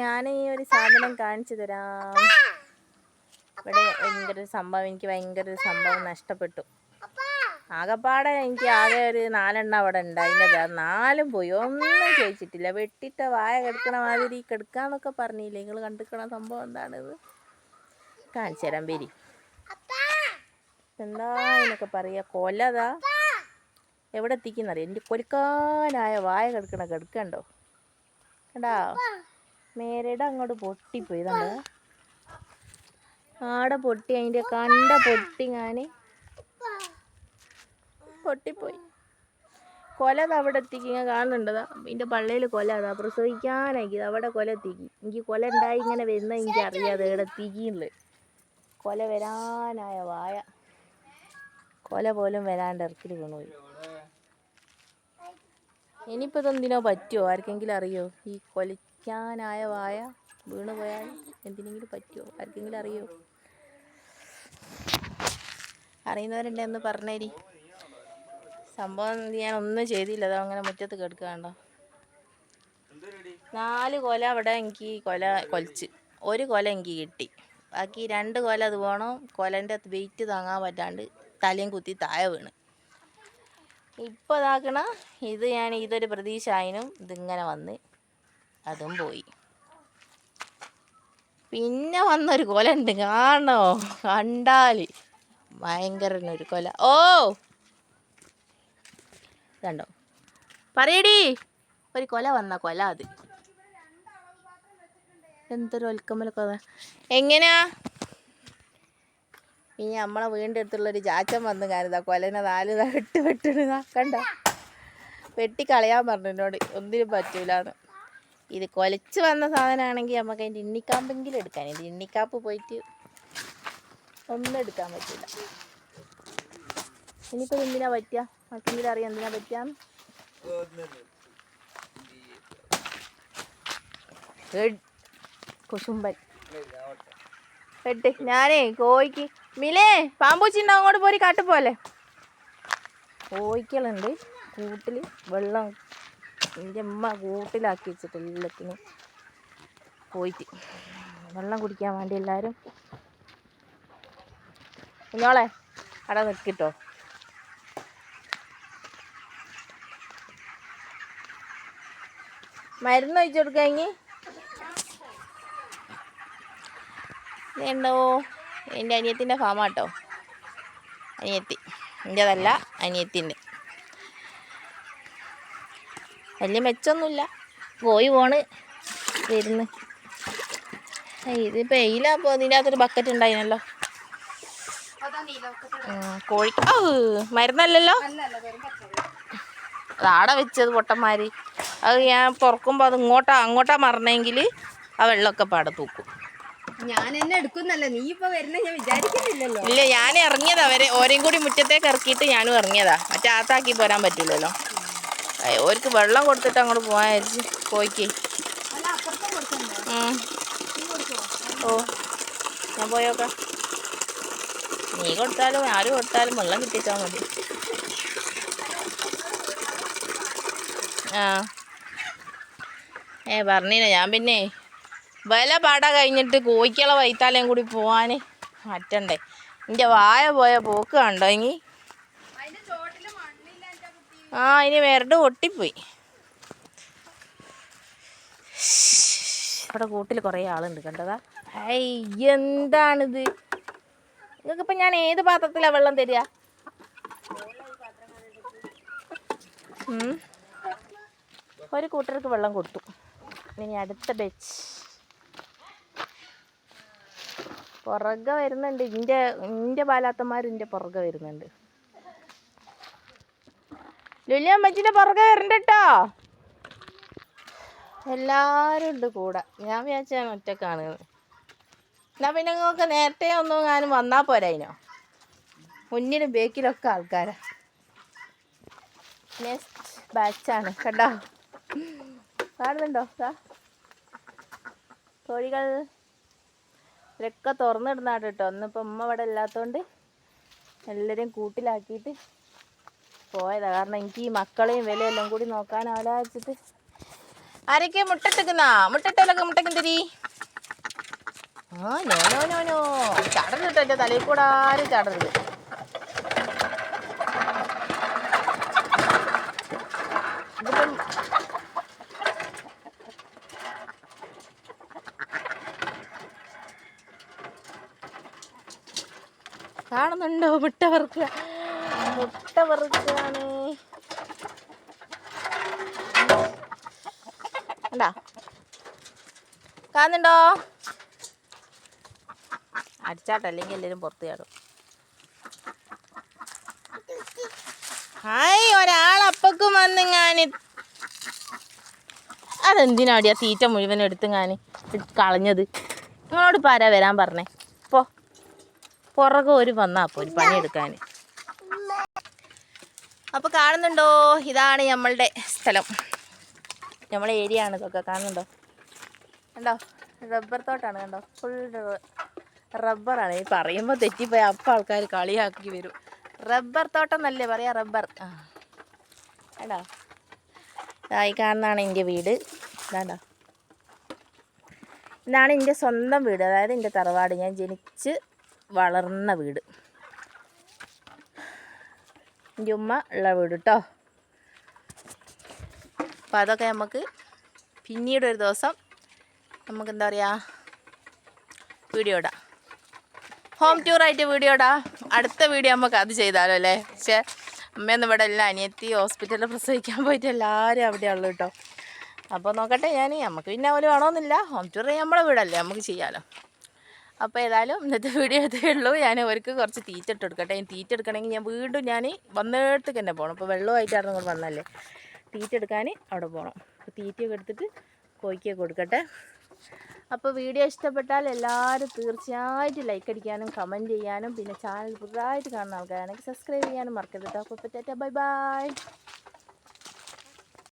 ഞാൻ ഈ ഒരു സാധനം കാണിച്ചു തരാം. ഇവിടെ ഭയങ്കര ഒരു സംഭവം എനിക്ക് ഭയങ്കര ഒരു സംഭവം നഷ്ടപ്പെട്ടു. ആകപ്പാടെ എനിക്ക് ആകെ ഒരു നാലെണ്ണം അവിടെ ഉണ്ട് അതിന്റെ നാലും പോയി. ഒന്നും ചോദിച്ചിട്ടില്ല. വെട്ടിട്ട വായ കിടക്കണ മാതിരി കിടക്കാന്നൊക്കെ പറഞ്ഞില്ലേ? നിങ്ങൾ കണ്ടിക്കണ സംഭവം എന്താണിത്? കാണിച്ചു തരാം പേരി എന്താ എന്നൊക്കെ പറയാ? കൊലതാ എവിടെ എത്തിക്കുന്നറിയാം എന്റെ കൊലുക്കാനായ വായ കിടക്കണ കിടക്കണ്ടോ? കണ്ടാ? മേരയുടെ അങ്ങോട്ട് പൊട്ടിപ്പോയി നമ്മൾ ആടെ പൊട്ടി അതിന്റെ കണ്ട പൊട്ടി ഞാൻ പൊട്ടിപ്പോയി. കൊല അവിടെ അവിടെ ഇങ്ങനെ കാണുന്നുണ്ടതാ ഇതിന്റെ പള്ളിയിൽ കൊല അതാ പ്രസവിക്കാനാക്കി അവിടെ കൊല എത്തിക്കി. എനിക്ക് കൊല ഉണ്ടായി ഇങ്ങനെ വരുന്ന എനിക്ക് അറിയാതെ ഇവിടെ എത്തിക്കുന്നുള്ളു കൊല വരാനായ വായ. കൊല പോലും വരാണ്ട് ഇറക്കിൽ വീണുപോയി. ഇനിയിപ്പോൾ ഇതെന്തിനോ പറ്റുമോ ആർക്കെങ്കിലും അറിയോ? ഈ കൊലിക്കാനായ വായ വീണ് പോയാൽ എന്തിനെങ്കിലും പറ്റുമോ? ആർക്കെങ്കിലും അറിയോ? അറിയുന്നവരുണ്ടെ ഒന്ന് പറഞ്ഞേരി. സംഭവം ഞാൻ ഒന്നും ചെയ്തില്ല. അതോ അങ്ങനെ മുറ്റത്ത് കിടക്കുകയാണ്ടോ നാല് കൊല അവിടെ എനിക്ക് കൊല കൊലച്ച്. ഒരു കൊല എനിക്ക് കിട്ടി. ബാക്കി രണ്ട് കൊല അത് പോകണം കൊലന്റെ വെയിറ്റ് താങ്ങാൻ പറ്റാണ്ട് തലയും കുത്തി താഴെ വീണ്. ഇപ്പോൾ ഇതാക്കണ ഇത് ഞാൻ ഇതൊരു പ്രതീക്ഷ ആയിനും ഇതിങ്ങനെ വന്ന്. അതും പോയി. പിന്നെ വന്നൊരു കൊല ഉണ്ട് കാണോ? കണ്ടാൽ ഭയങ്കരനൊരു കൊല. ഓ! കണ്ടോ? പറയടി. ഒരു കൊല വന്ന കൊല അത്. എന്തൊരു ഒൽക്കമ്മലൊക്കെ എങ്ങനെയാ ഇനി നമ്മളെ വീടിന്റെ അടുത്തുള്ളൊരു ചാച്ചൻ വന്ന് കാരുതാ. കൊലനെ നാല് വെട്ട് വെട്ടിടുക കണ്ട? വെട്ടി കളയാൻ പറഞ്ഞു എന്നോട്. ഒന്നിനും പറ്റൂലെന്ന്. ഇത് കൊലച്ച് വന്ന സാധനമാണെങ്കിൽ നമുക്ക് അതിന്റെ ഇണ്ണിക്കാമ്പെങ്കിലും എടുക്കാൻ ഇത് ഇണ്ണിക്കാപ്പ് പോയിട്ട് ഒന്നും എടുക്കാൻ പറ്റില്ല. ഇനിയിപ്പോൾ എന്തിനാ പറ്റുക മക്കെങ്കിലും അറിയാം എന്തിനാ പറ്റിയാന്ന്. കുശുമ്പൻ. എട്ട് ഞാനേ കോഴിക്ക്. മിലേ പാമ്പൂച്ചിണ്ടോ അങ്ങോട്ട് പോരി കാട്ടുപോലെ. കോഴിക്കളുണ്ട്. കൂട്ടിൽ വെള്ളം എന്റെ അമ്മ കൂട്ടിലാക്കി വെച്ചിട്ട് എല്ലാത്തിനും പോയിട്ട്. വെള്ളം കുടിക്കാൻ വേണ്ടി എല്ലാവരും കുഞ്ഞോളെ അവിടെ നിൽക്കിട്ടോ മരുന്ന് ഒഴിച്ചു കൊടുക്കാങ്ങി ഉണ്ടോ എന്റെ അനിയത്തിന്റെ ഫാമാട്ടോ. അനിയത്തി. എന്റെതല്ല അനിയത്തിന്റെ. വലിയ മെച്ചൊന്നുമില്ല. പോയി പോണ്. വരുന്ന്. ഇത് എയിലപ്പോൾ ഇതിന്റെ അകത്തൊരു ബക്കറ്റ് ഉണ്ടായിരുന്നല്ലോ കോഴി മരുന്നല്ലല്ലോ? അതാടെ വെച്ചത് പൊട്ടന്മാര്. അത് ഞാൻ തുറക്കുമ്പോൾ അത് ഇങ്ങോട്ടാ അങ്ങോട്ടാ മറന്നെങ്കിൽ ആ വെള്ളമൊക്കെ പാടെ തൂക്കും. ഞാൻ എന്നെ എടുക്കുന്നല്ല. നീ ഇപ്പൊ വരുന്ന ഞാൻ വിചാരിക്കുന്നില്ലല്ലോ. ഇല്ല ഞാൻ ഇറങ്ങിയതാ. അവരെ ഓരേം കൂടി മുറ്റത്തേക്ക് ഇറക്കിയിട്ട് ഞാനും ഇറങ്ങിയതാ. മറ്റേ ആത്താക്കി പോരാൻ പറ്റില്ലല്ലോ അയ്യ, ഓർക്ക് വെള്ളം കൊടുത്തിട്ട് അങ്ങോട്ട് പോകാൻ വിചാരിച്ച്. നീ ഓ ഞാൻ പോയോക്ക. നീ കൊടുത്താലും ആര് കൊടുത്താലും വെള്ളം കിട്ടിച്ചാൽ മതി. ആ. ഏ പറഞ്ഞില്ല ഞാൻ പിന്നെ വില പാട കഴിഞ്ഞിട്ട് കോയിക്കള വൈത്താലയും കൂടി പോവാൻ മാറ്റണ്ടേ എന്റെ വായ പോയ പോക്ക് കണ്ടോ ഇനി? ആ ഇനി വേറെ ഒട്ടിപ്പോയി അവിടെ കൂട്ടിൽ കുറേ ആളുണ്ട് കണ്ടതാ ഐ എന്താണിത്? നിങ്ങൾക്കിപ്പോൾ ഞാൻ ഏത് പാത്രത്തിലാണ് വെള്ളം തരിക? ഒരു കൂട്ടർക്ക് വെള്ളം കൊടുത്തു. ഇനി അടുത്ത ബെച്ച് പുറകെ വരുന്നുണ്ട്. ഇന്റെ ഇന്റെ ബാലാത്തന്മാർ ഇന്റെ പുറകെ വരുന്നുണ്ട്. ലുലു അമ്മച്ചിന്റെ പുറകെ വരണ്ട കേട്ടോ എല്ലാരും ഉണ്ട് കൂടെ. ഞാൻ വിചാരിച്ച ഞാൻ ഒറ്റക്കാണ്. എന്നാ പിന്നെ നിങ്ങൾക്ക് നേരത്തെ ഒന്നും ഞാനും വന്നാ പോരായിനോ മുന്നിലും ബേക്കിലൊക്കെ ആൾക്കാരാ. നെക്സ്റ്റ് ബാച്ചാണ് കേട്ടോ കാണുന്നുണ്ടോ? സാ കോഴികൾ ഇതൊക്കെ തുറന്നിടുന്നാട്ടോ കേട്ടോ. ഉമ്മ ഇവിടെ ഇല്ലാത്തതുകൊണ്ട് എല്ലാവരെയും കൂട്ടിലാക്കിയിട്ട് പോയതാ. കാരണം എനിക്ക് ഈ മക്കളെയും വിലയെല്ലാം കൂടി നോക്കാൻ ആലോചിച്ചിട്ട്. ആരൊക്കെ മുട്ടിട്ടലൊക്കെ മുട്ടക്കും തിരി ആ നോ നോ നോ നോ എന്റെ തലയിൽ കൂടെ ആരും ചടരുത്. കാണുന്നുണ്ടോ മുട്ട വറുക്കുക? മുട്ട വറുക്കുകയാണ് കണ്ടാ? കാണുന്നുണ്ടോ? അടിച്ചാട്ടല്ലെങ്കിൽ എല്ലാവരും പുറത്ത് ചാടും. ഹായ് ഒരാളപ്പക്കും വന്ന് ഞാൻ അതെന്തിനാടി ആ തീറ്റ മുഴുവൻ എടുത്ത് ഞാൻ കളഞ്ഞത്? നിങ്ങളോട് ആരാ വരാൻ പറഞ്ഞേ? പോ. പുറകെ ഒരു വന്നാ പോ ഒരു പണിയെടുക്കാൻ അപ്പോൾ കാണുന്നുണ്ടോ? ഇതാണ് നമ്മളുടെ സ്ഥലം. നമ്മളെ ഏരിയ ആണ് ഇതൊക്കെ. കാണുന്നുണ്ടോ? കണ്ടോ? റബ്ബർ തോട്ടാണ് കണ്ടോ? ഫുൾ റബ്ബറാണ് ഈ പറയുമ്പോൾ തെറ്റിപ്പോയി. അപ്പം ആൾക്കാർ കളിയാക്കി വരും. റബ്ബർ തോട്ടം എന്നല്ലേ പറയാ? റബ്ബർ ആ. കണ്ടോ? ഇതായി കാണുന്നതാണ് എന്റെ വീട്. ഇതാണ്ടോ ഇതാണ് എന്റെ സ്വന്തം വീട്. അതായത് എന്റെ തറവാട്. ഞാൻ ജനിച്ച് വളർന്ന വീട്. എന്റെ ഉമ്മ കേട്ടോ അപ്പം അതൊക്കെ നമുക്ക് പിന്നീട് ഒരു ദിവസം നമുക്ക് എന്താ പറയുക വീഡിയോ ഇടാം. ഹോം ടൂറായിട്ട് വീഡിയോ ഇടാം. അടുത്ത വീഡിയോ നമുക്ക് അത് ചെയ്താലോ അല്ലേ? പക്ഷേ അമ്മയൊന്നും ഇവിടെ എല്ലാം അനിയത്തി ഹോസ്പിറ്റലിൽ പ്രസവിക്കാൻ പോയിട്ട് എല്ലാവരും അവിടെയുള്ളൂ കേട്ടോ അപ്പോൾ നോക്കട്ടെ ഞാൻ നമുക്ക് പിന്നെ അവർ വേണമെന്നില്ല ഹോം ടൂർ നമ്മളെ വീടല്ലേ നമുക്ക് ചെയ്യാമല്ലോ അപ്പോൾ ഏതായാലും ഇന്നത്തെ വീഡിയോ ഇതേ ഉള്ളൂ. ഞാൻ അവർക്ക് കുറച്ച് തീറ്റ ഇട്ട് കൊടുക്കട്ടെ. ഇനി തീറ്റ എടുക്കണമെങ്കിൽ ഞാൻ വീണ്ടും ഞാൻ വന്നിടത്തേക്ക് തന്നെ പോകണം അപ്പോൾ വെള്ളമായിട്ടായിരുന്നു ഇങ്ങോട്ട് വന്നല്ലേ. തീറ്റ എടുക്കാൻ അവിടെ പോകണം അപ്പോൾ തീറ്റയൊക്കെ എടുത്തിട്ട് കോഴിക്കൊക്കെ കൊടുക്കട്ടെ. അപ്പോൾ വീഡിയോ ഇഷ്ടപ്പെട്ടാൽ എല്ലാവരും തീർച്ചയായിട്ടും ലൈക്ക് അടിക്കാനും കമന്റ് ചെയ്യാനും പിന്നെ ചാനൽ പുതുതായിട്ട് കാണുന്ന ആൾക്കാരാണെങ്കിൽ സബ്സ്ക്രൈബ് ചെയ്യാനും മറക്കരുത് കേട്ടോ അപ്പോൾ ബൈ ബൈ